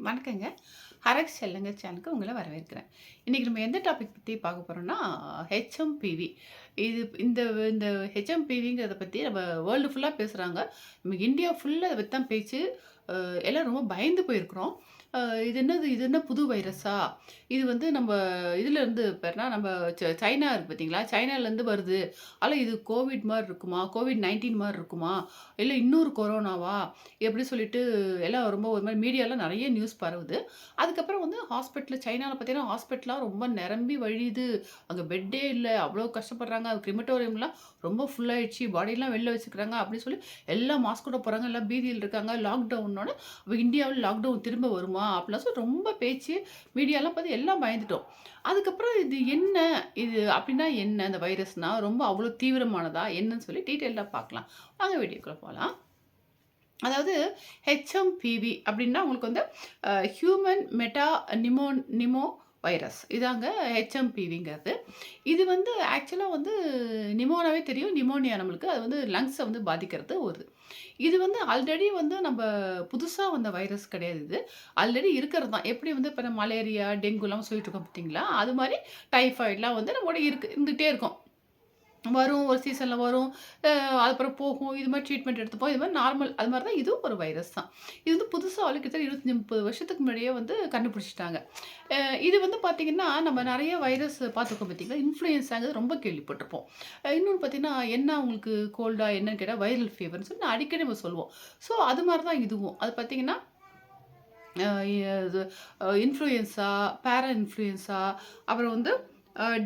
வணக்கங்க. ஹரக் செல்லுங்க சேனலுக்கு உங்களை வரவேற்கிறேன். இன்றைக்கி நம்ம எந்த டாபிக் பற்றி பார்க்க போகிறோம்னா ஹெச்எம்பிவி இது இந்த இந்த ஹெச்எம்பிவிங்கிறத பற்றி நம்ம வேர்ல்டு ஃபுல்லாக பேசுகிறாங்க நம்ம இந்தியா ஃபுல்லாக அதை பற்றி தான் பேச்சு. எல்லாம் ரொம்ப பயந்து போயிருக்கிறோம். இது என்னது இது என்ன புது வைரஸா? இது வந்து நம்ம இதுலேருந்து பேர்னா நம்ம ச- சைனா இருக்கு பார்த்தீங்களா சைனாலேருந்து வருது. அல்ல இது கோவிட் மாதிரி இருக்குமா? கோவிட் நைன்டீன் மாதிரி இருக்குமா? இல்லை இன்னொரு கொரோனாவா? எப்படி சொல்லிட்டு எல்லாம் ரொம்ப ஒரு மாதிரி மீடியாவில் நிறைய நியூஸ் பரவுது. அதுக்கப்புறம் வந்து ஹாஸ்பிட்டலில் சைனாவில் பார்த்தீங்கன்னா ஹாஸ்பிட்டலாக ரொம்ப நிரம்பி வழியுது. அங்கே பெட்டே இல்லை. அவ்வளோ கஷ்டப்படுறாங்க. அது கிரிமட்டோரியம்லாம் ரொம்ப ஃபுல்லாகிடுச்சு பாடியெல்லாம் வெளில வச்சுக்கிறாங்க. அப்படின்னு சொல்லி எல்லாம் மாஸ்கோட போகிறாங்க எல்லாம் பீதியில் இருக்காங்க. லாக்டவுனோட இந்தியாவில் லாக்டவுன் திரும்ப வருமா? அப்படிலாம் சொல்லி ரொம்ப பேச்சு மீடியாலாம் பார்த்து எல்லாம் பயந்துட்டோம். அதுக்கப்புறம் இது என்ன இது அப்படின்னா என்ன அந்த வைரஸ்னால் ரொம்ப அவ்வளோ தீவிரமானதா என்னன்னு சொல்லி டீட்டெயிலாக பார்க்கலாம். வாங்க வீடியோக்குள்ளே போகலாம். அதாவது ஹெச்எம்பிவி அப்படின்னா உங்களுக்கு வந்து human meta pneumo pneumo virus. இதாங்க ஹெச்எம்பிவிங்கிறது இது வந்து ஆக்சுவலாக வந்து நிமோனாவே தெரியும். நிமோனியா நம்மளுக்கு. அது வந்து லங்ஸை வந்து பாதிக்கிறது ஒரு. இது வந்து ஆல்ரெடி வந்து நம்ம புதுசாக வந்த வைரஸ் கிடையாது இது. ஆல்ரெடி இருக்கிறது தான். எப்படி வந்து இப்போ மலேரியா டெங்குலாம் சொல்லிட்டு இருக்கோம் பார்த்தீங்களா அது மாதிரி டைஃபாய்ட்லாம் வந்து நம்மளோட இருக்கு இருந்துகிட்டே இருக்கும். வரும் ஒரு சீசனில் வரும் அப்புறம் அதுக்கப்புறம் போகும் இது மாதிரி ட்ரீட்மெண்ட் எடுத்துப்போம். இது மாதிரி நார்மல் அது மாதிரி தான் இதுவும் ஒரு வைரஸ் தான். இது வந்து புதுசாக கிட்டத்தட்ட இருபத்தஞ்சி முப்பது வருஷத்துக்கு முன்னாடியே வந்து கண்டுபிடிச்சிட்டாங்க. இது வந்து பார்த்திங்கன்னா நம்ம நிறைய வைரஸ் பார்த்துருக்கோம் பார்த்தீங்களா இன்ஃப்ளூயன்ஸாங்கிறது ரொம்ப கேள்விப்பட்டிருப்போம். இன்னொன்று பார்த்தீங்கன்னா என்ன உங்களுக்கு கோல்டா என்னன்னு கேட்டால் வைரல் ஃபீவர்னு சொல்லி நான் அடிக்கடி நம்ம சொல்லுவோம். ஸோ அது மாதிரி தான் இதுவும். அது பார்த்திங்கன்னா இன்ஃப்ளூயன்ஸா பேரா இன்ஃப்ளூயன்ஸா அப்புறம் வந்து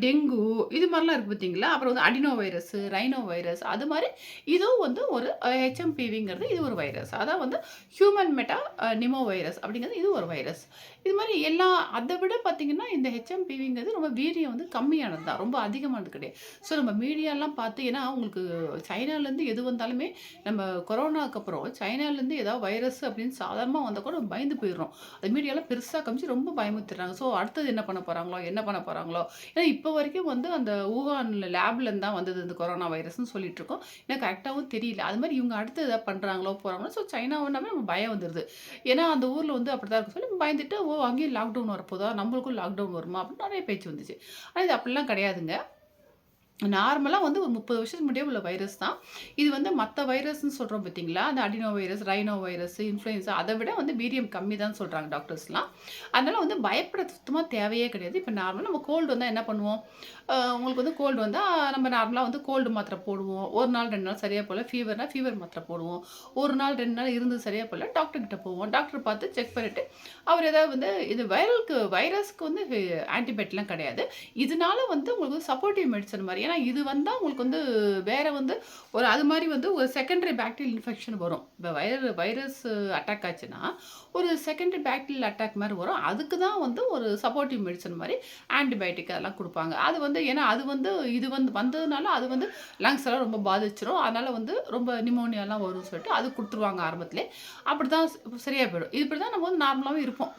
டெங்கு இது மாதிரிலாம் இருக்குது பார்த்தீங்களா? அப்புறம் வந்து அடினோ வைரஸ் ரைனோ வைரஸ் அது மாதிரி இதுவும் வந்து ஒரு ஹெச்எம்பிவிங்கிறது இது ஒரு வைரஸ். அதான் வந்து ஹியூமன் மெட்டா நிமோ வைரஸ் அப்படிங்கிறது இது ஒரு வைரஸ். இது மாதிரி எல்லா அதை விட பார்த்திங்கன்னா இந்த ஹெச்எம்பிவிங்கிறது ரொம்ப வீரியம் வந்து கம்மியானது தான் ரொம்ப அதிகமானது கிடையாது. ஸோ நம்ம மீடியாலாம் பார்த்து ஏன்னா உங்களுக்கு சைனாலேருந்து எது வந்தாலுமே நம்ம கொரோனாக்கு அப்புறம் சைனாலேருந்து ஏதாவது வைரஸ் அப்படின்னு சாதாரணமாக வந்தால் கூட பயந்து போயிடுறோம். அது மீடியாலாம் பெருசாக காமிச்சு ரொம்ப பயமுறுத்துறாங்க ஸோ அடுத்தது என்ன பண்ண போகிறாங்களோ என்ன பண்ண போகிறாங்களோ ஏன்னா இப்போ வரைக்கும் வந்து அந்த ஊகானில் லேப்லேருந்து தான் வந்தது இந்த கொரோனா வைரஸ்னு சொல்லிட்டு இருக்கோம். ஏன்னா கரெக்டாகவும் தெரியல. அது மாதிரி இவங்க அடுத்து எதாவது பண்ணுறாங்களோ போகிறாங்களோ ஸோ சைனாவுனாமே நம்ம பயம் வந்துடுது ஏன்னா அந்த ஊரில் வந்து அப்படி தான் இருக்கும். சொல்லி பயந்துட்டு ஓ அங்கேயும் லாக்டவுன் வரப்போதா? நம்மளுக்கும் லாக்டவுன் வருமா? அப்படின்னு நிறைய பேச்சு வந்துச்சு. ஆனால் இது அப்படிலாம் கிடையாதுங்க. நார்மலாக வந்து ஒரு முப்பது வருஷத்துக்கு முன்னாடியே உள்ள வைரஸ் தான். இது வந்து மற்ற வைரஸ்னு சொல்கிறோம் பார்த்தீங்களா அந்த adeno virus rhino virus influenza அதை விட வந்து வீரியம் கம்மி தான் சொல்கிறாங்க டாக்டர்ஸ்லாம் அதனால் வந்து பயப்பட சுத்தமாக தேவையே கிடையாது. இப்போ நார்மலாக நம்ம கோல்டு வந்தால் என்ன பண்ணுவோம்? உங்களுக்கு வந்து கோல்டு வந்தால் நம்ம நார்மலாக வந்து கோல்டு மாத்திரை போடுவோம். ஒரு நாள் ரெண்டு நாள் சரியாக போகல. ஃபீவர்னால் ஃபீவர் மாத்திரை போடுவோம். ஒரு நாள் ரெண்டு நாள் இருந்து சரியாக போகல டாக்டர்கிட்ட போவோம். டாக்டர் பார்த்து செக் பண்ணிவிட்டு அவர் ஏதாவது வந்து இது வைரலுக்கு வைரஸ்க்கு வந்து ஆன்டிபயோட்டிக்லாம் கிடையாது. இதனால வந்து உங்களுக்கு சப்போர்ட்டிவ் மெடிசன் மாதிரி. ஏன்னா இது வந்தால் உங்களுக்கு வந்து வேறு வந்து ஒரு அது மாதிரி வந்து ஒரு செகண்டரி பேக்டீரியல் இன்ஃபெக்ஷன் வரும். இப்போ வைர வைரஸ் அட்டாக் ஆச்சுன்னா ஒரு செகண்டரி பேக்டீரியல் அட்டாக் மாதிரி வரும். அதுக்கு தான் வந்து ஒரு சப்போர்ட்டிவ் மெடிசன் மாதிரி ஆன்டிபயோட்டிக் அதெல்லாம் கொடுப்பாங்க. அது வந்து ஏன்னா அது வந்து இது வந்து வந்ததுனால அது வந்து லங்ஸ் எல்லாம் ரொம்ப பாதிச்சிரும். அதனால் வந்து ரொம்ப நிமோனியாலாம் வரும்னு சொல்லிட்டு அது கொடுத்துருவாங்க ஆரம்பத்திலே. அப்படி தான் சரியாக போயிடும். இப்படி தான் நம்ம வந்து நார்மலாகவே இருப்போம்.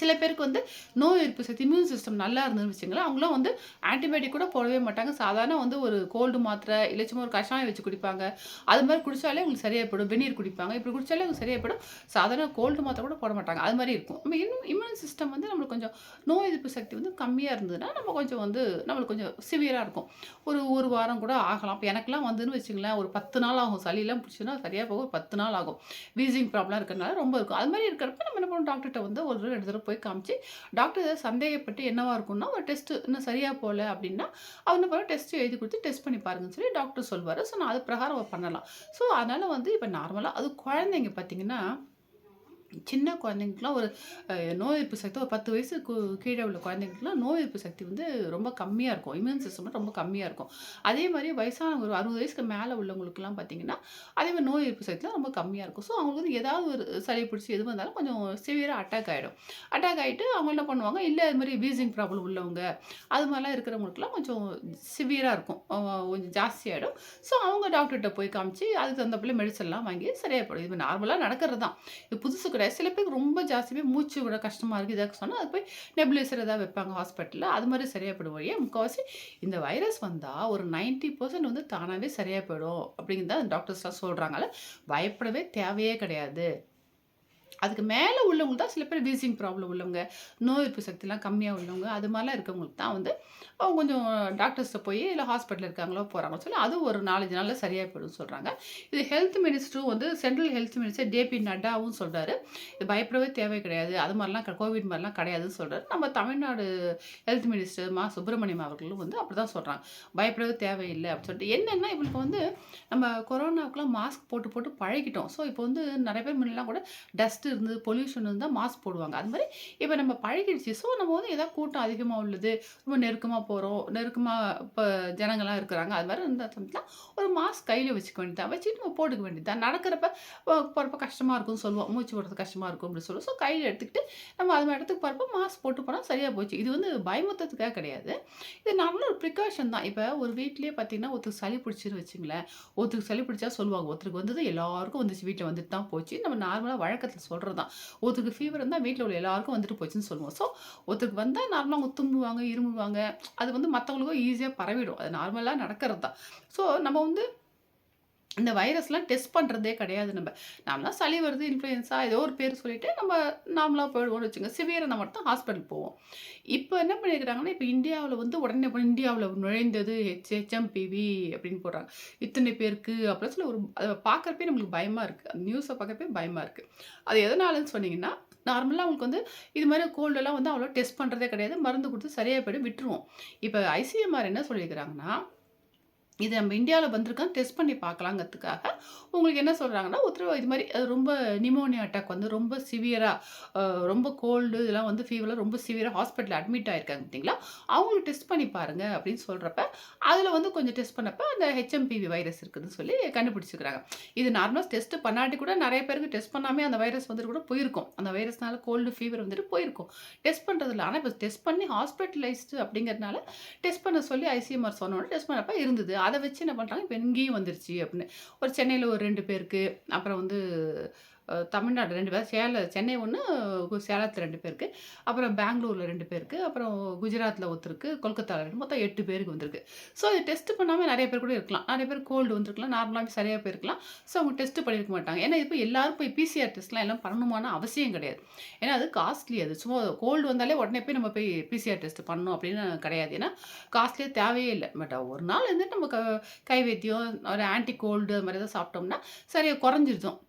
சில பேருக்கு வந்து நோய் எதிர்ப்பு சக்தி இம்யூன் சிஸ்டம் நல்லா இருந்ததுன்னு வச்சுங்களேன் அவங்களாம் வந்து ஆன்டிபயோட்டிக் கூட போடவே மாட்டாங்க. சாதாரண வந்து ஒரு கோல்டு மாத்திரை இல்லை சும்மா ஒரு கஷாயம் வச்சு குடிப்பாங்க. அது மாதிரி குடித்தாலே உங்களுக்கு சரியாகப்படும் வெந்நீர் குடிப்பாங்க. இப்படி குடித்தாலே உங்களுக்கு சரியாகப்படும் சாதாரண கோல்டு மாத்திரை கூட போட மாட்டாங்க. அது மாதிரி இருக்கும். நம்ம இன்னும் இம்யூன் சிஸ்டம் வந்து நம்மளுக்கு கொஞ்சம் நோய் எதிர்ப்பு சக்தி வந்து கம்மியாக இருந்ததுன்னா நம்ம கொஞ்சம் வந்து நம்மளுக்கு கொஞ்சம் சிவியராக இருக்கும். ஒரு ஒரு வாரம் கூட ஆகலாம். இப்போ எனக்குலாம் வந்துன்னு வச்சுங்களேன் ஒரு பத்து நாள் ஆகும். சளியெல்லாம் பிடிச்சுன்னா சரியாக போக ஒரு பத்து நாள் ஆகும். வீசிங் ப்ராப்ளம் இருக்கிறதுனால ரொம்ப இருக்கும். அது மாதிரி இருக்கிறப்ப நம்ம என்ன பண்ணுவோம்? டாக்டர்கிட்ட வந்து ஒரு தடவை ரெண்டு தடவை போய் காமிச்சு டாக்டர் ஏதாவது சந்தேகப்பட்டு என்னவாக இருக்கும்னா ஒரு டெஸ்ட்டு இன்னும் சரியாக போகல அப்படின்னா அவங்க பிறகு டெஸ்ட்டு எழுதி கொடுத்து டெஸ்ட் பண்ணி பாருங்கன்னு சொல்லி டாக்டர் சொல்வார் ஸோ நான் அது பிரகாரம் பண்ணலாம். ஸோ அதனால் வந்து இப்போ நார்மலாக அது குழந்தைங்க பார்த்தீங்கன்னா சின்ன குழந்தைங்களுக்குலாம் ஒரு நோய் எதிர்ப்பு சக்தி ஒரு பத்து வயசு கீழே உள்ள குழந்தைங்களுக்குலாம் நோய் எதிர்ப்பு சக்தி வந்து ரொம்ப கம்மியாக இருக்கும். இம்யூன் சிஸ்டம் ரொம்ப கம்மியாக இருக்கும். அதே மாதிரி வயசான ஒரு அறுபது வயசுக்கு மேலே உள்ளவங்களுக்குலாம் பார்த்தீங்கன்னா அதே மாதிரி நோய் எதிர்ப்பு சக்திலாம் ரொம்ப கம்மியாக இருக்கும். ஸோ அவங்களுக்கு வந்து ஏதாவது ஒரு சளி பிடிச்சி எது வந்தாலும் கொஞ்சம் சிவியராக அட்டாக் ஆகிடும் அட்டாக் ஆகிட்டு அவங்க என்ன பண்ணுவாங்க இல்லை அது மாதிரி வீசிங் ப்ராப்ளம் உள்ளவங்க அது மாதிரிலாம் இருக்கிறவங்களுக்குலாம் கொஞ்சம் சிவியராக இருக்கும். கொஞ்சம் ஜாஸ்தியாகிடும் ஸோ அவங்க டாக்டர்கிட்ட போய் காமிச்சு அதுக்கு தகுந்தப்பில் மெடிசன்லாம் வாங்கி சரியாக போடும் இது நார்மலாக நடக்கிறது தான். இது புதுசு கிடையாது சில பேருக்கு ரொம்ப ஜாஸ்தியாக மூச்சு விட கஷ்டமாக இருக்குது இதாக சொன்னால் அது போய் நெபுலைசர் ஏதாவது வைப்பாங்க ஹாஸ்பிட்டலில் அது மாதிரி சரியாக போயிடும் வழியே முக்கால்வாசி இந்த வைரஸ் வந்தால் ஒரு 90% வந்து தானாகவே சரியாக போயிடும் அப்படிங்கிறத டாக்டர்ஸ்லாம் சொல்கிறாங்கல்ல பயப்படவே தேவையே கிடையாது. அதுக்கு மேலே உள்ளவங்க தான் சில பேர் வீசிங் ப்ராப்ளம் உள்ளவங்க நோய் எதிர்ப்பு சக்திலாம் கம்மியாக உள்ளவங்க அது மாதிரிலாம் இருக்கவங்களுக்கு தான் வந்து அவங்க கொஞ்சம் டாக்டர்ஸை போய் இல்லை ஹாஸ்பிட்டல் இருக்காங்களோ போகிறாங்களோ சொல்லி அது ஒரு நாலஞ்சு நாளில் சரியாக போயிடும் சொல்கிறாங்க இது ஹெல்த் மினிஸ்டரும் வந்து சென்ட்ரல் ஹெல்த் மினிஸ்டர் ஜேபி நட்டாவும் சொல்கிறாரு இது பயப்படவே தேவை கிடையாது. அது மாதிரிலாம் க- கோவிட் மாதிரிலாம் கிடையாதுன்னு சொல்கிறாரு நம்ம தமிழ்நாடு ஹெல்த் மினிஸ்டர் மா சுப்பிரமணியம் அவர்களும் வந்து அப்படி தான் சொல்கிறாங்க பயப்படவே தேவையில்லை அப்படின்னு சொல்லிட்டு. என்னென்னா இவங்களுக்கு வந்து நம்ம கொரோனாவுக்குலாம் மாஸ்க் போட்டு போட்டு பழகிட்டோம். ஸோ இப்போ வந்து நிறைய பேர் முன்னெல்லாம் கூட டஸ்ட்டு இருந்தது பொல்யூஷன் இருந்தால் மாஸ்க் போடுவாங்க. அது மாதிரி இப்போ நம்ம பழகிடுச்சு. ஸோ நம்ம வந்து ஏதாவது கூட்டம் அதிகமாக உள்ளது ரொம்ப நெருக்கமாக போகிறோம் நெருக்கமாக இப்போ ஜனங்கள்லாம் இருக்கிறாங்க. அது மாதிரி இருந்தால் சமயத்தில் ஒரு மாஸ்க் கையில் வச்சுக்க வேண்டியதான் வச்சுட்டு நம்ம போட்டுக்க வேண்டியதான் நடக்கிறப்ப போகிறப்ப கஷ்டமாக இருக்கும்னு சொல்லுவோம். மூச்சு போடுறது கஷ்டமாக இருக்கும் அப்படின்னு சொல்லுவோம். ஸோ கையில் எடுத்துக்கிட்டு நம்ம அது மாதிரி இடத்துக்கு போகிறப்ப மாஸ்க் போட்டு போனால் சரியாக போச்சு. இது வந்து பயமுத்தத்துக்காக கிடையாது. இது நார்மலாக ஒரு ப்ரிகாஷன் தான். இப்போ ஒரு வீட்லேயே பார்த்தீங்கன்னா ஒருத்தர் சளி பிடிச்சின்னு வச்சுங்களேன். ஒருத்தருக்கு சளி பிடிச்சா சொல்லுவாங்க. ஒருத்தருக்கு வந்தது எல்லாருக்கும் வந்துச்சு. வீட்டில் வந்துட்டு தான் போச்சு. நம்ம நார்மலாக வழக்கத்தில் சொல்கிறது தான் ஒருத்தருக்கு ஃபீவர் இருந்தால் வீட்டில் உள்ள எல்லாருக்கும் வந்துட்டு போச்சுன்னு சொல்லுவோம். ஸோ ஒருத்தருக்கு வந்தால் நார்மலாக அவங்க தும்புவாங்க இருமுவாங்க அது வந்து மற்றவங்களுக்கும் ஈஸியாக பரவிடும். அது நார்மலாக நடக்கிறது தான் ஸோ நம்ம வந்து இந்த வைரஸ்லாம் டெஸ்ட் பண்ணுறதே கிடையாது நம்ம. நார்மலாக சளி வருது இன்ஃப்ளூயன்ஸா ஏதோ ஒரு பேர் சொல்லிவிட்டு நம்ம நாமளாக போயிடுவோம்னு வச்சுங்க. சிவியராக மட்டும் ஹாஸ்பிட்டல் போவோம். இப்போ என்ன பண்ணியிருக்கிறாங்கன்னா இப்போ இந்தியாவில் வந்து உடனே இந்தியாவில் நுழைந்தது ஹெச் ஹெச்எம்பிவி அப்படின்னு போடுறாங்க. இத்தனை பேருக்கு அப்படின்னு சொல்லி ஒரு அதை பார்க்குறப்பே நம்மளுக்கு பயமாக இருக்குது அந்த நியூஸை பார்க்குறப்பே பயமாக இருக்குது அது எதனாலன்னு சொன்னீங்கன்னா நார்மலாக அவங்களுக்கு வந்து இது மாதிரி கோல்டெல்லாம் வந்து அவ்வளோ டெஸ்ட் பண்ணுறதே கிடையாது. மருந்து கொடுத்து சரியாக போய்ட்டு விட்டுருவோம். இப்போ ஐசிஎம்ஆர் என்ன சொல்லியிருக்கிறாங்கன்னா இது நம்ம இந்தியாவில் வந்திருக்கோம் டெஸ்ட் பண்ணி பார்க்கலாங்கிறதுக்காக உங்களுக்கு என்ன சொல்கிறாங்கன்னா உத்தரவு இது மாதிரி அது ரொம்ப நிமோனியா அட்டாக் வந்து ரொம்ப சிவியராக ரொம்ப கோல்டு இதெல்லாம் வந்து ஃபீவரில் ரொம்ப சிவியராக ஹாஸ்பிட்டலில் அட்மிட் ஆகிருக்காங்க பார்த்தீங்களா அவங்களுக்கு டெஸ்ட் பண்ணி பாருங்கள் அப்படின்னு சொல்கிறப்ப அதில் வந்து கொஞ்சம் டெஸ்ட் பண்ணப்ப அந்த ஹெச்எம்பிவி வைரஸ் இருக்குதுன்னு சொல்லி கண்டுபிடிச்சிருக்கிறாங்க இது நார்மலாக டெஸ்ட் பண்ணாட்டி கூட நிறைய பேருக்கு டெஸ்ட் பண்ணாமே அந்த வைரஸ் வந்துட்டு கூட போயிருக்கும். அந்த வைரஸ்னால கோல்டு ஃபீவர் வந்துட்டு போயிருக்கும். டெஸ்ட் பண்ணுறதில்ல ஆனால் இப்போ டெஸ்ட் பண்ணி ஹாஸ்பிட்டலைஸ்டு அப்படிங்கிறதுனால டெஸ்ட் பண்ண சொல்லி ஐசிஎம்ஆர் சொன்னோட டெஸ்ட் பண்ணப்ப இருந்தது. அதை வச்சு என்ன பண்ணுறாங்க இப்போ இங்கேயும் வந்துருச்சு அப்படின்னு. ஒரு சென்னையில் ஒரு ரெண்டு பேருக்கு அப்புறம் வந்து தமிழ்நாடு ரெண்டு பேர் சேல சென்னை ஒன்று சேலத்தில் ரெண்டு பேருக்கு அப்புறம் பெங்களூரில் ரெண்டு பேருக்கு அப்புறம் குஜராத்தில் ஒருத்தருக்கு கொல்கத்தாவில் ரெண்டு மொத்தம் எட்டு பேருக்கு வந்திருக்கு. ஸோ இது டெஸ்ட் பண்ணாமல் நிறைய பேர் கூட இருக்கலாம். நிறைய பேர் கோல்டு வந்திருக்கலாம் நார்மலாக சரியாக போயிருக்கலாம். ஸோ அவங்க டெஸ்ட் பண்ணியிருக்க மாட்டாங்க. ஏன்னா இப்போ எல்லாரும் போய் பிசிஆர் டெஸ்ட்லாம் எல்லாம் பண்ணணுமான அவசியம் கிடையாது. ஏன்னா அது காஸ்ட்லி அது. சும்மா கோல்டு வந்தாலே உடனே போய் நம்ம போய் பிசிஆர் டெஸ்ட் பண்ணணும் அப்படின்னு கிடையாது. ஏன்னா காஸ்ட்லியே தேவையே இல்லை. பட் ஒரு நாள் இருந்துட்டு நம்ம க கை வைத்தியம் ஒரு ஆன்டி கோல்டு அது மாதிரி ஏதாவது சாப்பிட்டோம்னா சரியாக குறைஞ்சிருக்கும்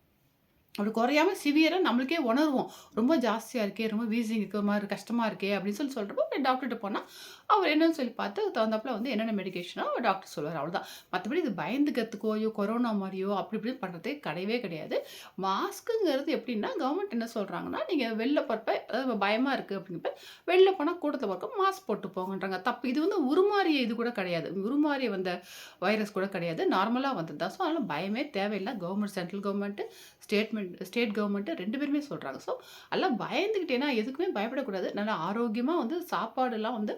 அப்படி குறையாம சிவியராக நம்மளுக்கே உணர்வோம். ரொம்ப ஜாஸ்தியாக இருக்கே ரொம்ப வீசிங் இருக்க மாதிரி கஷ்டமாக இருக்கே அப்படின்னு சொல்லி சொல்கிறப்போ ஒரு டாக்டர்கிட்ட போனால் அவர் என்னன்னு சொல்லி பார்த்து தகுந்தாப்பில் வந்து என்னென்ன மெடிக்கேஷனோ அவர் டாக்டர் சொல்லுவார். அவ்வளோதான் மற்றபடி இது பயந்துக்கிறதுக்கோ ஐயோ கொரோனா மாதிரியோ அப்படி இப்படி பண்ணுறதே கிடையவே கிடையாது. மாஸ்க்குங்கிறது எப்படின்னா கவர்மெண்ட் என்ன சொல்கிறாங்கன்னா நீங்கள் வெளில போகிறப்ப அதாவது பயமாக இருக்குது அப்படிங்கிறப்ப வெளில போனால் கூட்டத்தில் போகிறப்ப மாஸ்க் போட்டு போங்கன்றாங்க. தப்பு. இது வந்து உருமாறிய இது கூட கிடையாது. உருமாறிய வந்த வைரஸ் கூட கிடையாது. நார்மலாக வந்தது தான். ஸோ அதனால் பயமே தேவையில்லை. Government central government government state government ரெண்டு பேருமே சொல்கிறாங்க ஸோ எல்லாம் பயந்துக்கிட்டேன்னா எதுக்குமே பயப்படக்கூடாது. நல்லா ஆரோக்கியமாக வந்து சாப்பாடுலாம் வந்து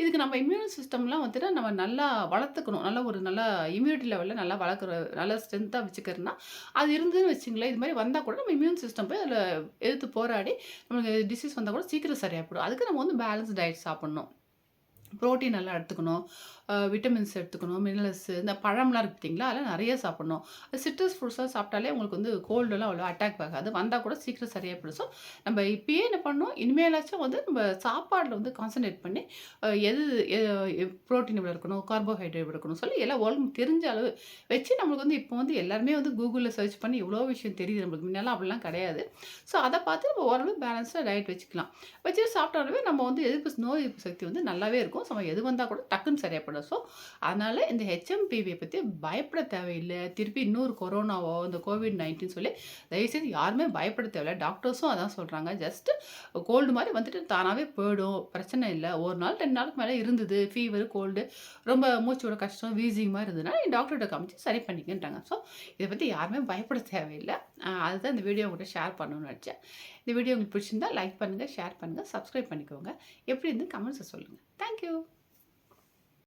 இதுக்கு நம்ம இம்யூன் சிஸ்டம்லாம் வந்துட்டு நம்ம நல்லா வளர்த்துக்கணும். நல்ல ஒரு நல்ல இம்யூனிட்டி லெவலில் நல்லா வளர்க்குற நல்ல ஸ்ட்ரென்த்தாக வச்சுக்கிறதுனா அது இருந்ததுன்னு வச்சுங்களேன். இது மாதிரி வந்தால் கூட நம்ம இம்யூன் சிஸ்டம் போய் அதில் எதிர்த்து போராடி நம்மளுக்கு டிசீஸ் வந்தால் கூட சீக்கிரம் சரியாக போடும் அதுக்கு நம்ம வந்து பேலன்ஸ் டயட் சாப்பிட்ணும். ப்ரோட்டீன் நல்லா எடுத்துக்கணும். விட்டமின்ஸ் எடுத்துக்கணும் மினரல்ஸ் இந்த பழம்லாம் இருக்குது பார்த்தீங்களா அதெல்லாம் நிறைய சாப்பிடணும். சிட்ரஸ் ஃப்ரூட்ஸாக சாப்பிட்டாலே உங்களுக்கு வந்து கோல்டெல்லாம் அவ்வளோ அட்டாக் ஆகாது. வந்தால் கூட சீக்கிரம் சரியாக போயிடும். நம்ம இப்போயே என்ன பண்ணணும்? இனிமேலாச்சும் வந்து நம்ம சாப்பாடில் வந்து கான்சன்ட்ரேட் பண்ணி எது ப்ரோட்டீன் இவ்வளோ இருக்கணும் கார்போஹைட்ரேட் இவ்வளோ இருக்கணும் சொல்லி எல்லாம் உடம்பு தெரிஞ்ச அளவு வச்சு நம்மளுக்கு வந்து இப்போ வந்து எல்லாருமே வந்து கூகுளில் சர்ச் பண்ணி இவ்வளோ விஷயம் தெரியுது நம்மளுக்கு. முன்னெல்லாம் அப்படிலாம் கிடையாது. ஸோ அதை பார்த்து நம்ம ஓரளவு பேலன்ஸாக டயட் வச்சுக்கலாம். வச்சு சாப்பிட்டாலுமே நம்ம வந்து எதிர்ப்பு நோய் எதிர்ப்பு சக்தி வந்து நல்லாவே இருக்கும். ஸோ எது வந்தால் கூட டக்குன்னு சரியாப்படும் ஸோ அதனால் இந்த ஹெச்எம்பிவியை பற்றி பயப்பட தேவையில்லை. திருப்பி இன்னொரு கொரோனாவோ இந்த கோவிட் நைன்டீன் சொல்லி தயவுசெய்து யாருமே பயப்பட தேவையில்லை. டாக்டர்ஸும் அதான் சொல்கிறாங்க ஜஸ்ட்டு கோல்டு மாதிரி வந்துட்டு தானாகவே போயிடும். பிரச்சனை இல்லை. ஒரு நாள் ரெண்டு நாளுக்கு மேலே இருந்தது. ஃபீவர் கோல்டு ரொம்ப மூச்சோட கஷ்டம் வீசிங் மாதிரி இருந்ததுன்னா டாக்டர்கிட்ட காமிச்சு சரி பண்ணிக்கின்றாங்க ஸோ இதை பற்றி யாருமே பயப்பட தேவையில்லை. அதுதான் இந்த வீடியோ உங்கள்கிட்ட ஷேர் பண்ணணும்னு நினச்சேன். இந்த வீடியோ உங்களுக்கு பிடிச்சிருந்தா லைக் பண்ணுங்கள் ஷேர் பண்ணுங்கள் சப்ஸ்கிரைப் பண்ணிக்கோங்க. எப்படி இருந்து கமெண்ட்ஸை சொல்லுங்கள் தேங்க்யூ